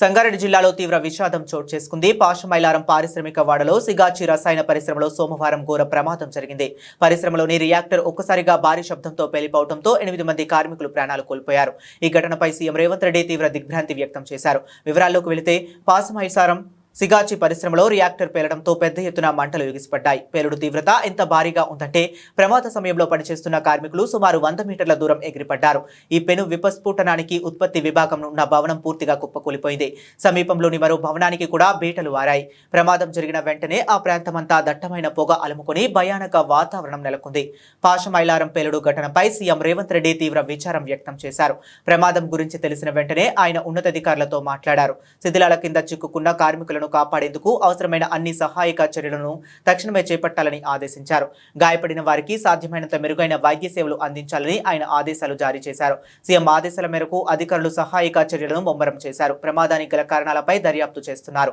సంగారెడ్డి జిల్లాలో తీవ్ర విషాదం చోటు చేసుకుంది. పాషమైలారం పారిశ్రామిక వాడలో సిగాచి రసాయన పరిశ్రమలో సోమవారం ఘోర ప్రమాదం జరిగింది. పరిశ్రమలోని రియాక్టర్ ఒక్కసారిగా భారీ శబ్దంతో పేలిపోవడంతో ఎనిమిది మంది కార్మికులు ప్రాణాలు కోల్పోయారు. ఈ ఘటనపై సీఎం రేవంత్ రెడ్డి తీవ్ర దిగ్భ్రాంతి వ్యక్తం చేశారు. వివరాల్లోకి వెళితే పాసమైసారం సిగాచి పరిశ్రమలో రియాక్టర్ పేలడంతో పెద్ద ఎత్తున మంటలు ఎగిసిపడ్డాయి పేలుడు తీవ్రత ఎంత భారీగా ఉందంటే ప్రమాద సమయంలో పనిచేస్తున్న కార్మికులు సుమారు వంద మీటర్ల దూరం ఎగిరిపడ్డారు. ఈ పెను విపస్ఫోటనానికి ఉత్పత్తి విభాగం ఉన్న భవనం పూర్తిగా కుప్పకూలిపోయింది. సమీపంలోని మరో భవనానికి కూడా బీటలు వారాయి. ప్రమాదం జరిగిన వెంటనే ఆ ప్రాంతమంతా దట్టమైన పొగ అలుముకొని భయానక వాతావరణం నెలకొంది. పాషమైలారం పేలుడు ఘటనపై సీఎం రేవంత్ రెడ్డి తీవ్ర విచారం వ్యక్తం చేశారు. ప్రమాదం గురించి తెలిసిన వెంటనే ఆయన ఉన్నతాధికారులతో మాట్లాడారు. శిథిలాల కింద చిక్కుకున్న కార్మికులను కాపాడేందుకు అవసరమైన అన్ని సహాయక చర్యలను తక్షణమే చేపట్టాలని ఆదేశించారు. గాయపడిన వారికి సాధ్యమైనంత మెరుగైన వైద్య సేవలు అందించాలని ఆయన ఆదేశాలు జారీ చేశారు. సీఎం ఆదేశాల మేరకు అధికారులు సహాయక చర్యలను ముమ్మరం చేశారు. ప్రమాదానికి గల కారణాలపై దర్యాప్తు చేస్తున్నారు.